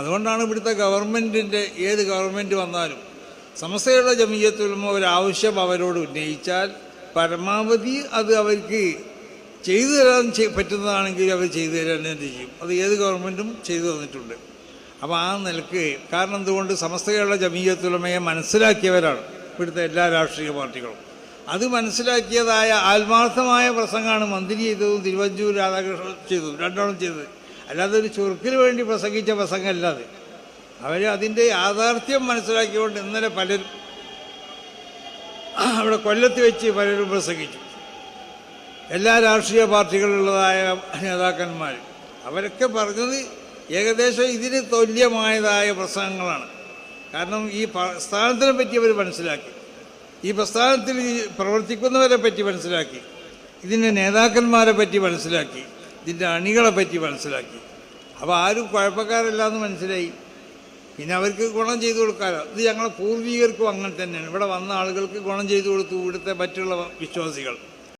അതുകൊണ്ടാണ് ഇവിടുത്തെ ഗവൺമെന്റിന്റെ ഏത് ഗവൺമെന്റ് വന്നാലും സമസ്തയുടെ ജമീയത്തുലമ ഒരാവശ്യം അവരോട് ഉന്നയിച്ചാൽ പരമാവധി അത് അവർക്ക് ചെയ്തു തരാൻ പറ്റുന്നതാണെങ്കിൽ അവർ ചെയ്തു തരാൻ തന്നെ ചെയ്യും? അത് ഏത് ഗവൺമെന്റും ചെയ്തു തന്നിട്ടുണ്ട്. അപ്പോൾ ആ നിലയ്ക്ക് കാരണം എന്തുകൊണ്ട് സമസ്തയുള്ള ജമീയത്തുലമയെ മനസ്സിലാക്കിയവരാണ് ഇവിടുത്തെ എല്ലാ രാഷ്ട്രീയ പാർട്ടികളും. അത് മനസ്സിലാക്കിയതായ ആത്മാർത്ഥമായ പ്രസംഗമാണ് മന്ത്രി ചെയ്തതും തിരുവഞ്ചൂർ രാധാകൃഷ്ണൻ ചെയ്തതും രണ്ടാളും ചെയ്തത്. അല്ലാതെ ഒരു ചുരുക്കിന് വേണ്ടി പ്രസംഗിച്ച പ്രസംഗമല്ല അത്. അവർ അതിന്റെ യാഥാർത്ഥ്യം മനസ്സിലാക്കിക്കൊണ്ട് ഇന്നലെ പലരും അവിടെ കൊല്ലത്ത് വെച്ച് പലരും പ്രസംഗിച്ചു. എല്ലാ രാഷ്ട്രീയ പാർട്ടികളിലുള്ളതായ നേതാക്കന്മാർ. അവരൊക്കെ പറഞ്ഞത് ഏകദേശം ഇതിന് തുല്യമായതായ പ്രസംഗങ്ങളാണ്. കാരണം ഈ പ്രസ്ഥാനത്തിനെ പറ്റി അവർ മനസ്സിലാക്കി. ഈ പ്രസ്ഥാനത്തിൽ പ്രവർത്തിക്കുന്നവരെ പറ്റി മനസ്സിലാക്കി. ഇതിന്റെ നേതാക്കന്മാരെ പറ്റി മനസ്സിലാക്കി. ഇതിന്റെ അണികളെ പറ്റി മനസ്സിലാക്കി. അപ്പോൾ ആരും കുഴപ്പക്കാരല്ല എന്ന് മനസ്സിലായി. പിന്നെ അവർക്ക് ഗുണം ചെയ്തു കൊടുക്കാമല്ലോ ഇത് ഞങ്ങളെ പൂർവികർക്കും അങ്ങനെ തന്നെയാണ്. ഇവിടെ വന്ന ആളുകൾക്ക് ഗുണം ചെയ്തു കൊടുത്തു ഇവിടുത്തെ മറ്റുള്ള വിശ്വാസികൾ.